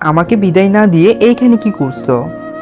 আমাকে বিদায় না দিয়ে এইখানে কি করছ?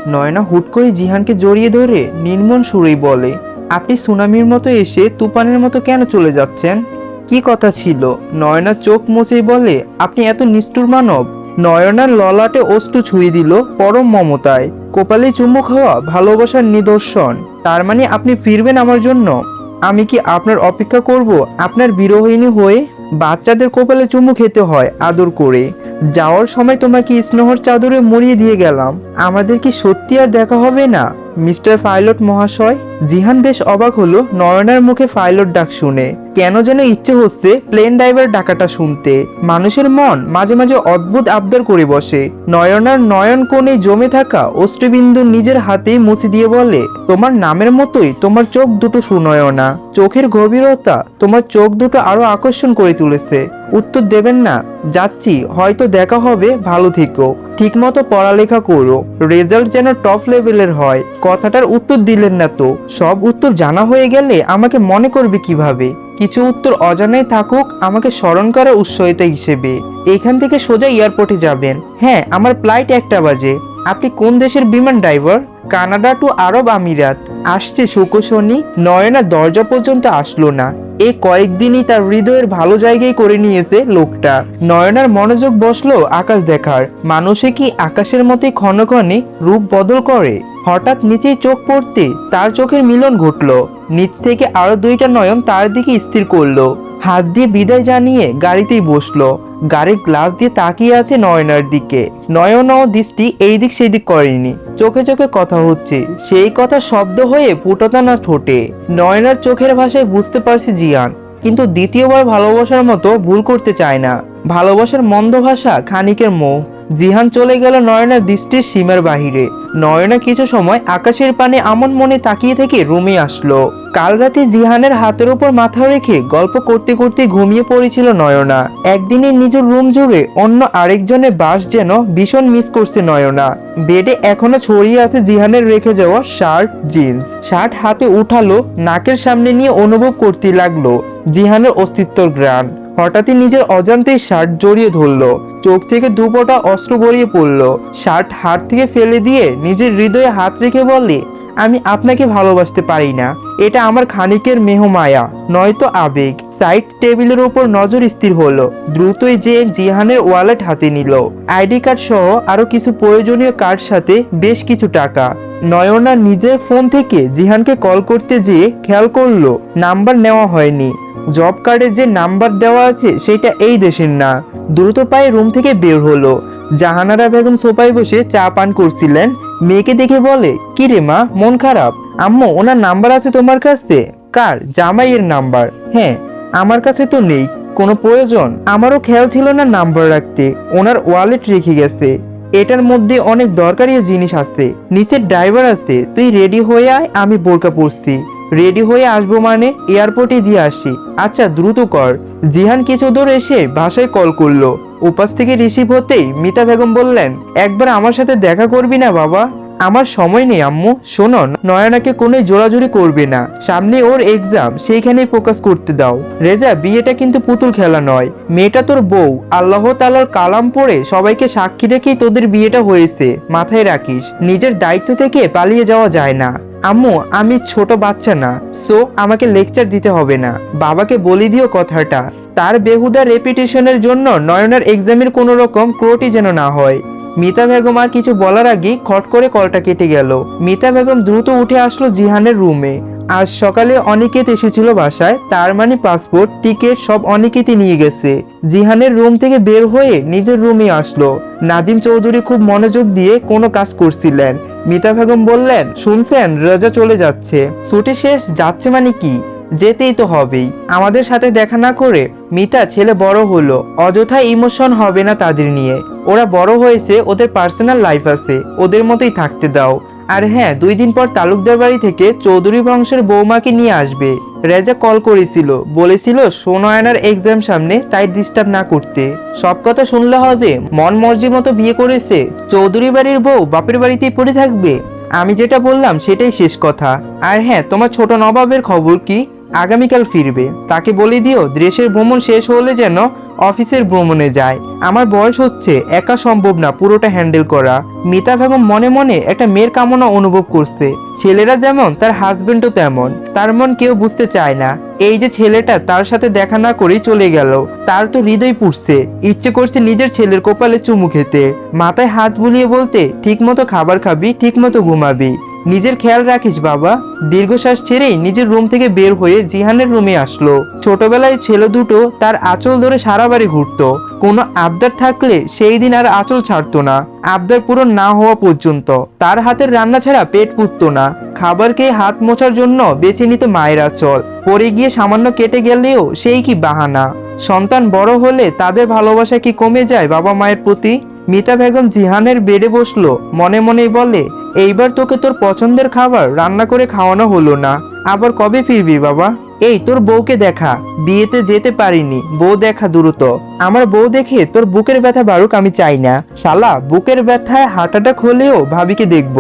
নয়না হুট করে জিহানকে জড়িয়ে ধরে নির্মল সুরেই বলে, আপনি সুনামির মতো এসে তুফানের মতো কেন চলে যাচ্ছেন? কি কথা ছিল? নয়না চোখ মুছেই বলে, আপনি এত নিষ্ঠুর মানব। নয়নার ললাটে অষ্টু ছুঁয়ে দিল পরম মমতায়। কোপালে চুমু হওয়া ভালোবাসার নিদর্শন। তার মানে আপনি ফিরবেন আমার জন্য? আমি কি আপনার অপেক্ষা করব আপনার বিরোহিনী হয়ে? বাচ্চাদের কপালে চুমু খেতে হয় আদর করে। যাওয়ার সময় তোমাকে স্নেহর চাদরে মরিয়ে দিয়ে গেলাম। আমাদের কি সত্যি আর দেখা হবে না? মিস্টার পাইলট মহাশয়? জিহান বেশ অবাক হলো নয়নার মুখে পাইলট ডাক শুনে। কেন যেন ইচ্ছে হচ্ছে প্লেন ড্রাইভার ডাকাটা শুনতে। মানুষের মন মাঝে মাঝে অদ্ভুত আবদার করে বসে। নয়নার নয়ন কোণে জমে থাকা অষ্টবিন্দু নিজের হাতেই মুছে দিয়ে বলে, তোমার নামের মতোই, তোমার চোখ দুটো সুনয়না। চোখের গভীরতা তোমার চোখ দুটো আরও আকর্ষণ করে তুলেছে। উত্তর দেবেন না, যাচ্ছি, হয়তো দেখা হবে, ভালো থেকো। ঠিকমতো পড়ালেখা করো রেজাল্ট যেন টপ লেভেলের হয়। কথাটার উত্তর দিলেন না তো। সব উত্তর জানা হয়ে গেলে আমাকে মনে করবে কীভাবে? কিছু উত্তর অজানাই থাকুক, আমাকে স্মরণ করার উৎসয়িতা হিসেবে। এখান থেকে সোজা এয়ারপোর্টে যাবেন। হ্যাঁ আমার ফ্লাইট একটা বাজে। আপনি কোন দেশের বিমান ড্রাইভার? কানাডা টু আরব আমিরাত। আসছে শোকশনি নয়না দরজা পর্যন্ত আসলো না। এ কয়েকদিনই তার হৃদয়ের ভালো জায়গায় করে নিয়েছে লোকটা। নয়নার মনোযোগ বসল আকাশ দেখার। মানুষে কি আকাশের মতোই ক্ষণক্ষণে রূপ বদল করে? হঠাৎ নিচেই চোখ পড়তে তার চোখের মিলন ঘটলো। নিচ থেকে আরও দুইটা নয়ন তার দিকে স্থির করল। হাত দিয়ে বিদায় জানিয়ে গাড়িতেই বসল। গাড়ির গ্লাস দিয়ে তাকিয়ে আছে নয়নার দিকে। নয়ন দৃষ্টি এই দিক সেই দিক করেনি। চোখে চোখে কথা হচ্ছে। সেই কথা শব্দ হয়ে ফুটতা না ঠোঁটে। নয়নার চোখের ভাষায় বুঝতে পারছি জিয়ান। কিন্তু দ্বিতীয়বার ভালোবাসার মতো ভুল করতে চায় না। ভালোবাসার মন্দ ভাষা খানিকের মোহ। জিহান চলে গেল নয়নার দৃষ্টির সীমার বাহিরে। নয়না কিছু সময় আকাশের পানে আমন মনে তাকিয়ে থেকে রুমে আসলো। কাল রাতে জিহানের হাতের উপর মাথা রেখে গল্প করতে করতে ঘুমিয়ে পড়েছিল নয়না। একদিনে নিজের রুম জুড়ে অন্য আরেকজনের বাস যেন ভীষণ মিস করছে নয়না। বেডে এখনও ছড়িয়ে আছে জিহানের রেখে যাওয়া শার্ট, জিন্স। শার্ট হাতে উঠালো, নাকের সামনে নিয়ে অনুভব করতে লাগল। জিহানের অস্তিত্বর গ্রান হঠাৎই নিজের অজান্তেই শার্ট জড়িয়ে ধরল। চোখ থেকে দুপটা অস্ত্র গড়িয়ে পড়ল। শার্ট হাত থেকে ফেলে দিয়ে নিজের হৃদয়ে হাত রেখে বললে আমি আপনাকে ভালোবাসতে পারি না। এটা আমার খানিকের মেহমায়া নয়তো আবেগ। সাইড টেবিলের উপর নজর স্থির হলো। দ্রুতই যে জিহানের ওয়ালেট হাতে নিল। আইডি কার্ড সহ আরও কিছু প্রয়োজনীয় কার্ড সাথে বেশ কিছু টাকা। নয়না নিজের ফোন থেকে জিহানকে কল করতে যেয়ে খেয়াল করল, নাম্বার নেওয়া হয়নি। জব কার্ডে যে নাম্বার দেওয়া আছে, সেটা এই দেশের না। দ্রুত পায়ে রুম থেকে বের হলো। জাহানারা বেগম সোফায় বসে চা পান করছিলেন। মেয়েকে দেখে বলে, কি রে মা, মন খারাপ? আম্মু, ওনার নাম্বার আছে তোমার কাছে? কার? জামাইয়ের নাম্বার? হ্যাঁ আমার কাছে তো নেই, কোনো প্রয়োজন? আমারও খেয়াল ছিল না নাম্বার রাখতে, ওনার ওয়ালেট রেখে গেছে। এটার মধ্যে অনেক দরকারি জিনিস আছে। নিচের ড্রাইভার আছে, তুই রেডি হয়ে আয়, আমি বোরকা পরছি। রেডি হয়ে আসব মানে এয়ারপোর্টে দিয়ে আসি। আচ্ছা দ্রুত কর। জিহান কিছু দূর এসে বাসায় কল করল। উপাস থেকে রিসিভ হতেই মিতা বেগম বললেন একবার আমার সাথে দেখা করবি না বাবা। আমার সময় নেই, আম্মু। শোনো, নয়নাকে কোনো জোরাজুরি করবে না। সামনে ওর এক্সাম সেইখানে ফোকাস করতে দাও। রেজা, বিয়েটা কিন্তু পুতুল খেলা নয়। মেয়েটা তোর বউ। আল্লাহ তালার কালাম পড়ে সবাইকে সাক্ষী রেখেই তোদের বিয়েটা হয়েছে। মাথায় রাখিস, নিজের দায়িত্ব থেকে পালিয়ে যাওয়া যায় না। আম্মু, আমি ছোট বাচ্চা না সো আমাকে লেকচার দিতে হবে না। বাবাকে বলি দিও কথাটা। তার বেহুদা রেপিটেশনের জন্য নয়নার এক্সামের কোনো রকম ক্রোটি যেন না হয়। মিতা বেগম আর কিছু বলার আগে খট করে কলটা কেটে গেল। মিতা বেগম দ্রুত উঠে আসলো জিহানের রুমে। আজ সকালে অনিকেত এসেছিল বাসায়, তার মানে পাসপোর্ট, টিকিট সব অনিকেতই নিয়ে গেছে। জিহানের রুম থেকে বের হয়ে নিজের রুমে আসলো। নাদিম চৌধুরী খুব মনোযোগ দিয়ে কোনো কাজ করছিলেন। মিতা বেগম বললেন, শুনছেন, রাজা চলে যাচ্ছে। ছুটি শেষ, যাচ্ছে মানে কি? যেতেই তো হবেই। আমাদের সাথে দেখা না করে মিতা ছেলে বড় হলো, অযথা ইমোশন হবে না তাদের নিয়ে। ওরা বড় হয়েছে, ওদের পার্সোনাল লাইফ আছে, ওদের মতোই থাকতে দাও। আর হ্যাঁ দুই দিন পর তালুকদার বাড়ি থেকে চৌধুরী বংশের বৌমাকে নিয়ে আসবে। রেজা কল করেছিল, বলেছিল সোনয়নার এক্সাম সামনে তাই ডিস্টার্ব না করতে। সব কথা শুনলে হবে, মন মর্জি মতো বিয়ে করেছে, চৌধুরী বাড়ির বউ বাপের বাড়িতেই পড়ে থাকবে। আমি যেটা বললাম সেটাই শেষ কথা। আর হ্যাঁ তোমার ছোট নবাবের খবর কি? আগামীকাল ফিরবে। তাকে বলে দিও, দেশের ভ্রমণ শেষ হলে যেন অফিসের ভ্রমণে যায়। আমার বয়স হচ্ছে, একা সম্ভব না, পুরোটা হ্যান্ডেল করা। মিতা বেগম মনে মনে একটা মেয়ের কামনা অনুভব করছে। ছেলেরা যেমন, তার হাজবেন্ডও তেমন। তার মন কেউ বুঝতে চায় না। এই যে ছেলেটা তার সাথে দেখা না করেই চলে গেল। তার তো হৃদয় পুড়ছে। ইচ্ছে করছে নিজের ছেলের কপালে চুমু খেতে। মাথায় হাত বুলিয়ে বলতে, ঠিকমতো খাবার খাবি, ঠিকমতো ঘুমাবি। নিজের খেয়াল রাখিস, বাবা। দীর্ঘশ্বাস ছেড়েই নিজের রুম থেকে বের হয়ে জিহানের রুমে আসলো। ছোটবেলায় ছেলে দুটো তার আঁচল ধরে সারা বাড়ি ঘুরতো। কোনো আবদার থাকলে সেই দিন আর আঁচল ছাড়তো না। আবদার পূরণ না হওয়া পর্যন্ত। তার হাতের রান্না ছাড়া পেট পুড়তো না। খাবার খেয়ে হাত মোছার জন্য বেছে নিত মায়ের আঁচল। পরে গিয়ে সামান্য কেটে গেলেও সেই কি বাহানা। সন্তান বড় হলে তাদের ভালোবাসা কি কমে যায়, বাবা মায়ের প্রতি? মিতা বেগম জিহানের বেডে বসল। মনে মনেই বলে এইবার তোকে তোর পছন্দের খাবার রান্না করে খাওয়ানো হলো না। আবার কবে ফিরবি বাবা? এই, তোর বউকে দেখা। বিয়েতে যেতে পারিনি। বউ দেখা দ্রুত। আমার বউ দেখে তোর বুকের ব্যথা বাড়ুক আমি চাই না। শালা, বুকের ব্যথায় হার্ট অ্যাটাক হলেও ভাবিকে দেখব।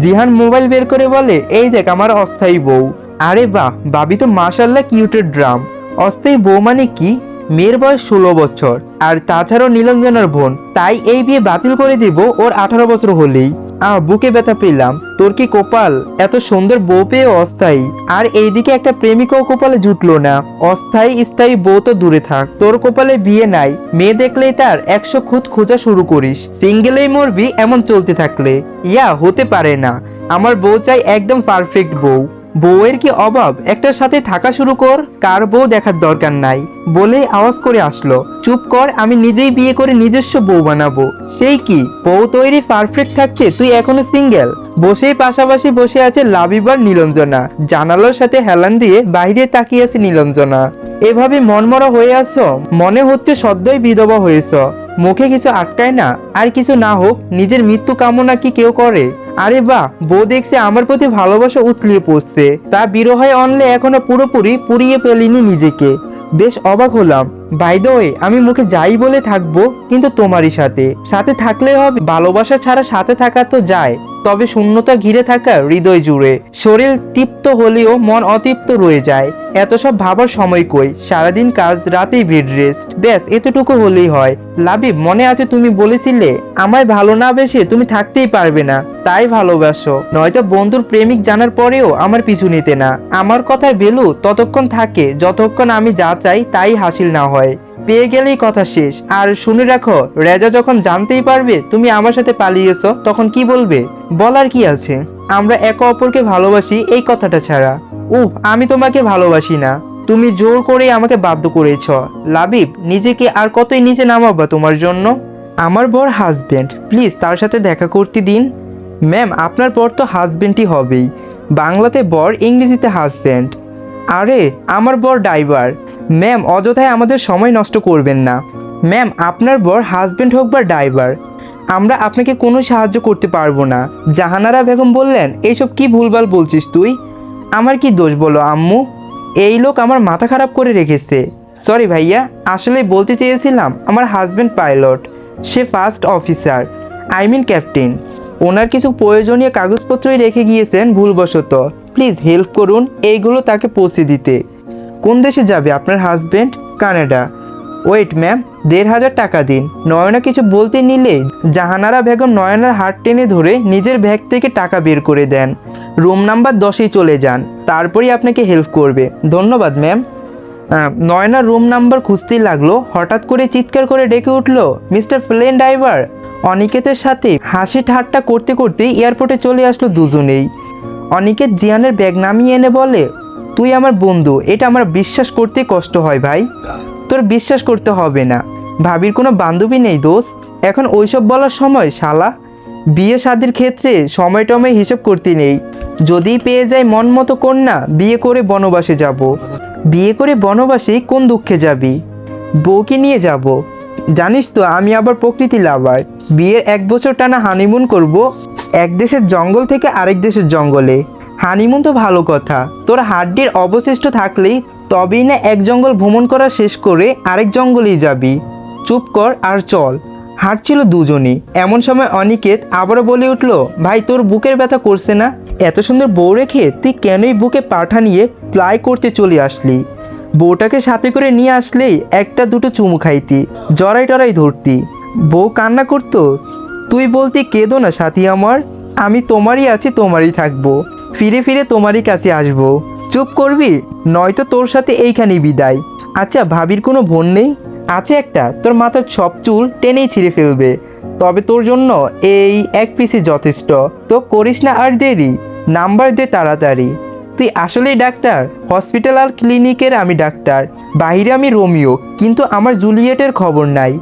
জিহান মোবাইল বের করে বলে, এই দেখ আমার অস্থায়ী বউ। আরে বাহ ভাবি তো মাশাল্লাহ কিউটের ড্রাম। অস্থায়ী বউ মানে কি? মেয়ের বয়স ষোলো বছর, আর তাছাড়াও নীলঞ্জনার বোন। তাই এই বিয়ে বাতিল করে দিব ওর আঠারো বছর হলেই। বুকে ব্যথা পেলাম। তোর কি কপাল এত সুন্দর বউ পেয়ে অস্থায়ী? আর এইদিকে একটা প্রেমিকও কপালে জুটলো না। অস্থায়ী, স্থায়ী বউ তো দূরে থাক। তোর কপালে বিয়ে নাই। মেয়ে দেখলেই তার একশো খুঁত খোঁজা শুরু করিস। সিঙ্গেলেই মরবি এমন চলতে থাকলে। ইয়া, হতে পারে না। আমার বউ চাই একদম পারফেক্ট বউ। বউয়ের কি অভাব? একটার সাথে থাকা শুরু কর, কার বউ দেখার দরকার নাই। বলে আওয়াজ করে আসলো। চুপ কর, আমি নিজেই বিয়ে করে নিজস্ব বউ বানাবো। সেই কি? বউ তৈরি পারফেক্ট থাকছে, তুই এখনও সিঙ্গেল বসেই পাশাপাশি বসে আছে লাবিবার নীলঞ্জনা। জানালার সাথে হেলান দিয়ে বাইরে তাকিয়ে আছে নীলঞ্জনা। এভাবে মনমরা হয়ে আছো? মনে হচ্ছে সদ্যই বিধবা হয়েছ। মুখে কিছু আটকায় না। আর কিছু না হোক, নিজের মৃত্যু কামনা কি কেউ করে? আরে বাহ, বউ দেখছে আমার প্রতি ভালোবাসা উতলিয়ে পড়ছে। তা বিরহে অনলে এখনও পুরোপুরি পুড়িয়ে ফেলিনি নিজেকে। বেশ অবাক হলাম। বাই দ্য আমি মুখে যাই বলে থাকব, কিন্তু তোমারই সাথে। সাথে থাকলে হবে। ভালোবাসা ছাড়া সাথে থাকা তো যায়। তবে শূন্যতা ঘিরে থাকা হৃদয় জুড়ে। শরীর তৃপ্ত হলেও মন অতৃপ্ত রয়ে যায়। এত সব ভাবার সময় কই? সারাদিন কাজ, রাতেই বেড রেস্ট ব্যাস, এতটুকু হলেই হয়। লাবিব, মনে আছে তুমি বলেছিলে, আমায় ভালো না বেসে তুমি থাকতেই পারবে না। তাই ভালোবাসো। নয়তো বন্ধুর প্রেমিক জানার পরেও আমার পিছু নিতে না। আমার কথার ভ্যালু ততক্ষণ থাকে, যতক্ষণ আমি যা চাই তাই হাসিল না হয়। পেয়ে গেলেই কথা শেষ। আর শুনে রাখো, রেজা যখন জানতেই পারবে তুমি আমার সাথে পালিয়েছো, তখন কি বলবে? বলার কি আছে? আমরা একে অপরকে ভালোবাসি এই কথাটা ছাড়া। উফ, আমি তোমাকে ভালোবাসি না। তুমি জোর করে আমাকে বাধ্য করেছ। লাবিব, নিজেকে আর কতই নিচে নামাবা তোমার জন্য? আমার বর হাজবেন্ড প্লিজ তার সাথে দেখা করতে দিন। ম্যাম আপনার বর তো হাজবেন্ডই হবেই। বাংলাতে বর, ইংরেজিতে হাজবেন্ড আরে, আমার বর ড্রাইভার। ম্যাম অযথায় আমাদের সময় নষ্ট করবেন না। ম্যাম, আপনার বর হাজবেন্ড হোক বা ড্রাইভার, আমরা আপনাকে কোনো সাহায্য করতে পারব না। জাহানারা বেগম বললেন এইসব কি ভুলভাল বলছিস তুই? আমার কি দোষ বলো, আম্মু? এই লোক আমার মাথা খারাপ করে রেখেছে। সরি ভাইয়া, আসলে বলতে চেয়েছিলাম, আমার husband pilot say first officer I mean captain ওনার কিছু প্রয়োজনীয় কাগজপত্রই রেখে গিয়েছেন ভুলবশত। প্লিজ হেল্প করুন, এইগুলো তাকে পৌঁছে দিতে। কোন দেশে যাবে আপনার হাজবেন্ড? কানাডা। ওয়েট ম্যাম, দেড় হাজার টাকা দিন। নয়না কিছু বলতে নিলে জাহানারা বেগম নয়নার হাত টেনে ধরে নিজের ব্যাগ থেকে টাকা বের করে দেন। রুম নাম্বার দশেই চলে যান। তারপরেই আপনাকে হেল্প করবে। ধন্যবাদ ম্যাম। নয়না রুম নাম্বার খুঁজতেই লাগল, হঠাৎ করে চিৎকার করে ডেকে উঠল, মিস্টার প্লেন ড্রাইভার অনিকেতের সাথে হাসি ঠাট্টা করতে করতে এয়ারপোর্টে চলে আসলো দুজনেই। অনিকেত জিয়ানের ব্যাগ নামিয়ে এনে বলে, তুই আমার বন্ধু, এটা আমার বিশ্বাস করতে কষ্ট হয় ভাই। তোর বিশ্বাস করতে হবে না। ভাবির কোনো বান্ধবী নেই দোস্ত। এখন ওইসব বলার সময়, শালা। বিয়ে শাদির ক্ষেত্রে সময় টময় হিসেব করতে নেই। যদি পেয়ে যায় মন মতো কন্যা, বিয়ে করে বনবাসে যাব। বিয়ে করে বনবাসে কোন দুঃখে যাবি? বউকে নিয়ে যাব। জানিস তো, আমি আবার প্রকৃতি লাভার। বিয়ের এক বছর টানা হানিমুন করব, এক দেশের জঙ্গল থেকে আরেক দেশের জঙ্গলে। হানিমুন তো ভালো কথা। তোর হাড্ডির অবশিষ্ট থাকলেই তবেই না এক জঙ্গল ভ্রমণ করা শেষ করে আরেক জঙ্গলেই যাবি। চুপ কর আর চল। হাঁটছিল দুজনই। এমন সময় অনিকেত আবারও বলে উঠল, ভাই, তোর বুকের ব্যথা করছে না? এত সুন্দর বউ রেখে তুই কেনই বুকে পাঠা নিয়ে প্লাই করতে চলে আসলি? বউটাকে সাথে করে নিয়ে আসলেই একটা দুটো চুমু খাইতি, জড়াই টরাই ধরতি। বউ কান্না করতো, তুই বলতি কেঁদো না সাথী আমার, আমি তোমারই আছি, তোমারই থাকব। ফিরে ফিরে তোমারই কাছে আসব। চুপ করবি, নয়তো তোর সাথে এইখানেই বিদায়। আচ্ছা ভাবির কোনো বোন নেই? আছে একটা, তোর মাথার সব চুল টেনেই ছিঁড়ে ফেলবে। তবে তোর জন্য এই এক পিসি যথেষ্ট। তো করিস না আর দেরি, নাম্বার দে তাড়াতাড়ি। তুই আসলেই ডাক্তার? হসপিটাল আর ক্লিনিকের আমি ডাক্তার। বাইরে আমি রোমিও, কিন্তু আমার জুলিয়েটের খবর নাই।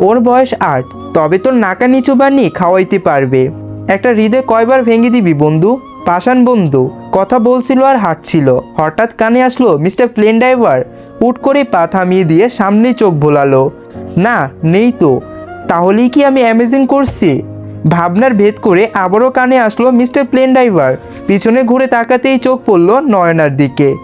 ওর বয়স আট, তবে তোর নাকা নিচু বানিয়ে খাওয়াইতে পারবে। একটা হৃদয় কয়বার ভেঙে দিবি বন্ধু? পাষাণ বন্ধু, কথা বলছিল আর হাঁটছিল। হঠাৎ কানে আসলো, মিস্টার প্লেন ড্রাইভার, উট করে পা থামিয়ে দিয়ে সামনে চোখ ভোলালো না, নেই তো। তাহলেই কি আমি অ্যামেজিং করছি? ভাবনার ভেদ করে আবারও কানে আসলো মিস্টার প্লেন ড্রাইভার পিছনে ঘুরে তাকাতেই চোখ পড়ল নয়নার দিকে।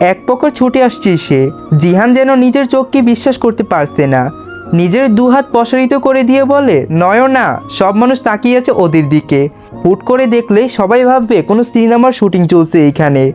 এক প্রকার ছুটে আসছে সে। জিহান যেন নিজের চোখকে বিশ্বাস করতে পারছে না। নিজের দুহাত প্রসারিত করে দিয়ে বলে, নয়না! সব মানুষ তাকিয়ে আছে ওদের দিকে। হুট করে দেখলে সবাই ভাববে, কোনো সিনেমার শুটিং চলছে এইখানে।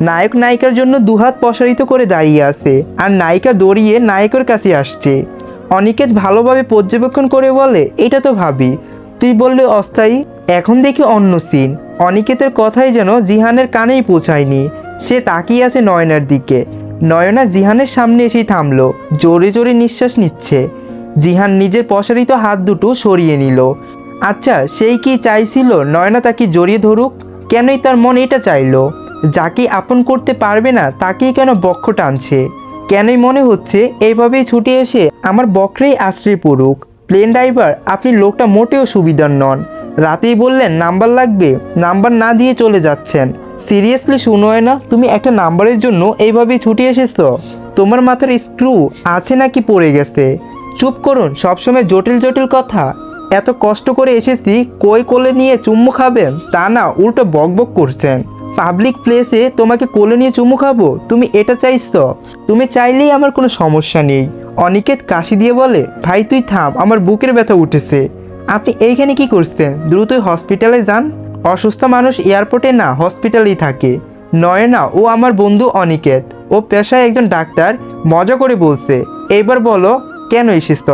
নায়ক নায়িকার জন্য দুহাত প্রসারিত করে দাঁড়িয়ে আছে। আর নায়িকা দৌড়িয়ে নায়কের কাছে আসছে। অনিকেত ভালোভাবে পর্যবেক্ষণ করে বলে, এটা তো ভাবি। তুই বললে অস্থায়ী? এখন দেখি অন্য সিন। অনিকেতের কথাই যেন জিহানের কানেই পৌঁছায়নি। সে তাকিয়ে আছে নয়নার দিকে। নয়না জিহানের সামনে এসেই থামলো। জোরে জোরে নিঃশ্বাস নিচ্ছে। জিহান নিজের প্রসারিত হাত দুটো সরিয়ে নিল। আচ্ছা সেই কি চাইছিল নয়না তাকে জড়িয়ে ধরুক? কেনই তার মন এটা চাইলো? যাকে আপন করতে পারবে না তাকেই কেন বক্ষ টানছে? কেনই মনে হচ্ছে এইভাবেই ছুটে এসে আমার বক্রেই আশ্রয় পড়ুক। প্লেন ড্রাইভার, আপনি লোকটা মোটেও সুবিধার নন। রাতেই বললেন, নাম্বার লাগবে? নাম্বার না দিয়ে চলে যাচ্ছেন। সিরিয়াসলি শুনোয় না তুমি একটা নাম্বারের জন্য এইভাবেই ছুটে এসেছ। তোমার মাথার স্ক্রু আছে নাকি পড়ে গেছে? চুপ করুন, সবসময় জটিল জটিল কথা। এত কষ্ট করে এসেছি, কই কোলে নিয়ে চুম্মু খাবেন? তা না, উল্টো বকবক করছেন। পাবলিক প্লেসে তোমাকে কোলে নিয়ে চুমু খাব? তুমি এটা চাইছো। তুমি চাইলেই আমার কোনো সমস্যা নেই। অনিকেত কাশি দিয়ে বলে, ভাই, তুই থাম, আমার বুকের ব্যথা উঠেছে। আপনি এইখানে কি করছেন? দ্রুতই হসপিটালে যান। অসুস্থ মানুষ এয়ারপোর্টে না হসপিটালেই থাকে। নয়না, ও আমার বন্ধু অনিকেত। ও পেশায় একজন ডাক্তার, মজা করে বলছে। এবার বলো, কেন এসেছ?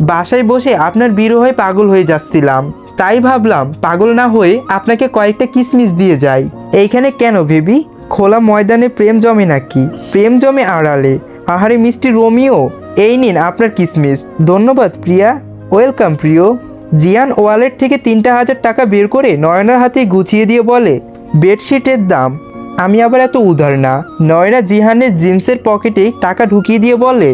বাসায় বসে আপনার বিরহে পাগল হয়ে যাচ্ছিলাম। তাই ভাবলাম পাগল না হয়ে আপনাকে কয়েকটা কিসমিস দিয়ে যাই। এইখানে কেন ভেবি? খোলা ময়দানে প্রেম জমে নাকি? প্রেম জমে আড়ালে। আহারে মিষ্টি রোমিও, এই নিন আপনার কিসমিস। ধন্যবাদ, প্রিয়া। ওয়েলকাম, প্রিয়। জিয়ান ওয়ালেট থেকে তিনটা হাজার টাকা বের করে নয়নার হাতে গুছিয়ে দিয়ে বলে, বেডশিটের দাম। আমি আবার এত উদার না। নয়না জিহানের জিন্সের পকেটে টাকা ঢুকিয়ে দিয়ে বলে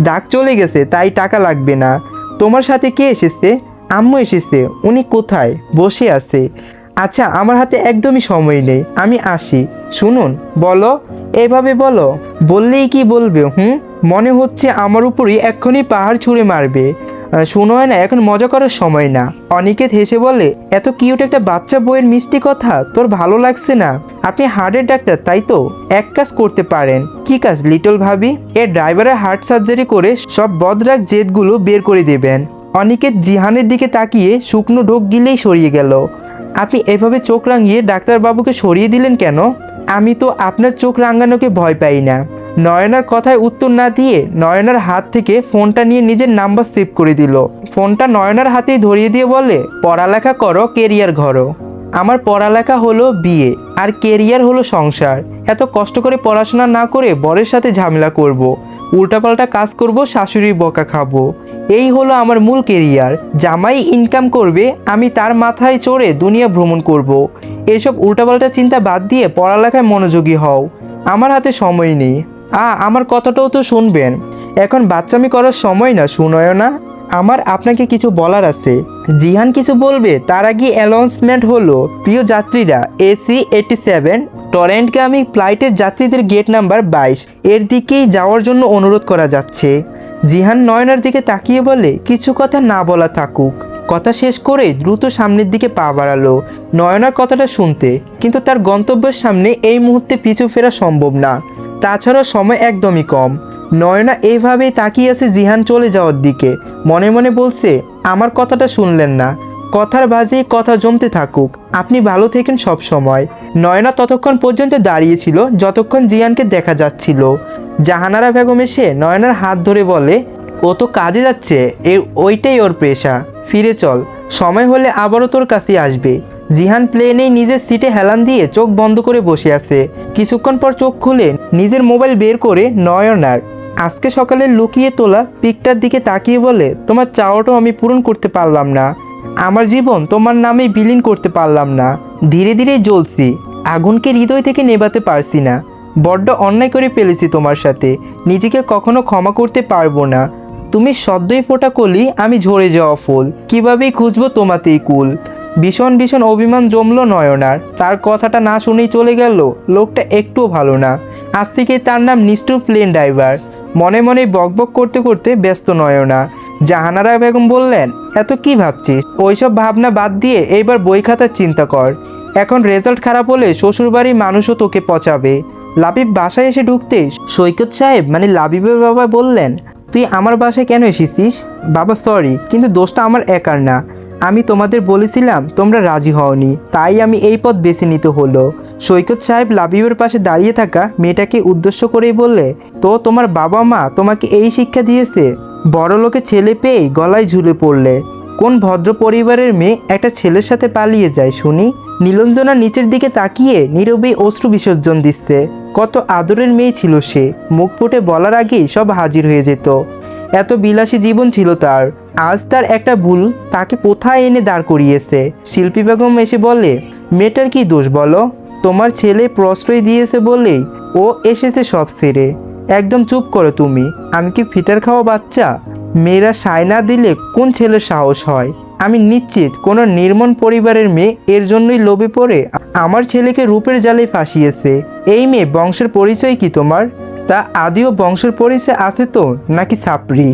ডাক চলে গেছে, তাই টাকা লাগবে না। তোমার সাথে কে এসেছে? আম্মু এসেছে, উনি কোথায়? বসে আছে। আচ্ছা আমার হাতে একদমই সময় নেই, আমি আসি। শুনুন, বলো, এভাবে বলো। বললেই কি বলবে, হুম? মনে হচ্ছে আমার উপরই এক্ষুনি পাহাড় ছুঁড়ে মারবে। শোনোয় না, এখন মজা করার সময় না। অনিকেত হেসে বলে, এত কিউট একটা বাচ্চা বইয়ের মিষ্টি কথা, তোর ভালো লাগছে না। আপনি হার্টের ডাক্তার তাই তো? এক কাজ করতে পারেন। কি কাজ লিটল ভাবি? এর ড্রাইভারের হার্ট সার্জারি করে সব বদরাগ জেদগুলো বের করে দেবেন। অনিকেত জিহানের দিকে তাকিয়ে শুকনো ঢোক গিলেই সরিয়ে গেল। আপনি এভাবে চোখ রাঙিয়ে ডাক্তারবাবুকে সরিয়ে দিলেন কেন? আমি তো আপনার চোখ রাঙানোকে ভয় পাই না। নয়নার কথায় উত্তর না দিয়ে নয়নার হাত থেকে ফোনটা নিয়ে নিজের নাম্বার সেভ করে দিল। ফোনটা নয়নার হাতেই ধরিয়ে দিয়ে বলে, পড়ালেখা করো, কেরিয়ার ঘরো। আমার পড়ালেখা হলো বিয়ে, আর কেরিয়ার হলো সংসার। এত কষ্ট করে পড়াশোনা না করে বরের সাথে ঝামেলা করব। উল্টাপাল্টা কাজ করব শাশুড়ি বকা খাব। এই হলো আমার মূল কেরিয়ার জামাই ইনকাম করবে, আমি তার মাথায় চড়ে দুনিয়া ভ্রমণ করব। এসব উল্টাপাল্টা চিন্তা বাদ দিয়ে পড়ালেখায় মনোযোগী হও। আমার হাতে সময় নেই। আ, আমার কথাটাও তো শুনবেন। এখন বাচ্চামি করার সময় না শুনয় না আমার আপনাকে কিছু বলার আছে। জিহান কিছু বলবে, তার আগে অ্যানাউন্সমেন্ট হলো, প্রিয় যাত্রীরা, এসি এইটি সেভেন টরেন্টগামী ফ্লাইটের যাত্রীদের গেট নাম্বার বাইশ। এর দিকেই যাওয়ার জন্য অনুরোধ করা যাচ্ছে। জিহান নয়নার দিকে তাকিয়ে বলে, কিছু কথা না বলা থাকুক। কথা শেষ করে দ্রুত সামনের দিকে পা বাড়ালো নয়নার কথাটা শুনতে, কিন্তু তার গন্তব্যের সামনে এই মুহূর্তে পিছু ফেরা সম্ভব না। তাছাড়া সময় একদমই কম। নয়না এইভাবেই তাকিয়ে আছে জিহান চলে যাওয়ার দিকে। মনে মনে বলছে, আমার কথাটা শুনলেন না। কথার বাজে কথা জমতে থাকুক। আপনি ভালো থেকেন সব সময় নয়না ততক্ষণ পর্যন্ত দাঁড়িয়েছিল যতক্ষণ জিয়ানকে দেখা যাচ্ছিল। জাহানারা বেগম এসে নয়নার হাত ধরে বলে, ও তো কাজে যাচ্ছে, এ ওইটাই ওর পেশা। ফিরে চল, সময় হলে আবারও তোর কাছে আসবে। জিহান প্লেনেই নিজের সিটে হেলান দিয়ে চোখ বন্ধ করে বসে আছে। কিছুক্ষণ পর চোখ খুলে নিজের মোবাইল বের করে নয়নার। আজকে সকালে লুকিয়ে তোলা পিকটার দিকে তাকিয়ে বলে, তোমার চাওয়াটাও আমি পূরণ করতে পারলাম না। আমার জীবন তোমার নামে বিলীন করতে পারলাম না। ধীরে ধীরে জ্বলছি। আগুনকে হৃদয় থেকে নেবাতে পারছি না। বড্ড অন্যায় করে ফেলেছি তোমার সাথে। নিজেকে কখনো ক্ষমা করতে পারব না। তুমি সদ্যই ফোটা কলি আমি ঝরে যাওয়া ফুল। কিভাবেই খুঁজবো তোমাতেই কুল? ভীষণ ভীষণ অভিমান জমলো নয়নার। তার কথাটা না শুনেই চলে গেল। লোকটা একটুও ভালো না। আজ থেকে তার নাম নিষ্ঠুর প্লেন ড্রাইভার। মনে মনে বকবক করতে করতে ব্যস্ত নয়না। জাহানারা বেগম বললেন, এত কি ভাবছিস? ওইসব ভাবনা বাদ দিয়ে এইবার বই খাতার চিন্তা কর। এখন রেজাল্ট খারাপ হলে শ্বশুরবাড়ির মানুষও তোকে পচাবে। লাবিব বাসায় এসে ঢুকতে সৈকত সাহেব মানে লাবিবের বাবা বললেন, তুই আমার বাসায় কেন এসেছিস? বাবা সরি কিন্তু দোষটা আমার একার না। আমি তোমাদের বলেছিলাম, তোমরা রাজি হওনি, তাই আমি এই পথ বেছে নিতে হলো। সৈকত সাহেব লাবিবের পাশে দাঁড়িয়ে থাকা মেয়েটাকে উদ্দেশ্য করেই বললে, তো তোমার বাবা মা তোমাকে এই শিক্ষা দিয়েছে? বড় লোকে ছেলে পেয়ে গলায় ঝুলে পড়লে। কোন ভদ্র পরিবারের মেয়ে একটা ছেলের সাথে পালিয়ে যায় শুনি? নীলঞ্জনা নিচের দিকে তাকিয়ে নীরবে অশ্রু বিসর্জন দিচ্ছে। কত আদরের মেয়ে ছিল সে। মুখ ফুটে বলার আগেই সব হাজির হয়ে যেত। এত বিলাসী জীবন ছিল তার। আজ তার একটা ভুল তাকে কোথায় এনে দাঁড় করিয়েছে? শিল্পী বেগম এসে বলে, মেয়েটার কি দোষ বলো? তোমার ছেলে প্রশ্রয় দিয়েছে বলেই ও এসেছে সব সেরে একদম চুপ করো তুমি। আমি কি ফিটার খাওয়া বাচ্চা? মেয়েরা সায় না দিলে কোন ছেলের সাহস হয়? আমি নিশ্চিত কোনো নির্মণ পরিবারের মেয়ে এর জন্যই লোভে পড়ে আমার ছেলেকে রূপের জালে ফাঁসিয়েছে। এই মেয়ে বংশের পরিচয় কি তোমার? তা আদিও বংশের পরিচয় আছে তো নাকি সাপড়ি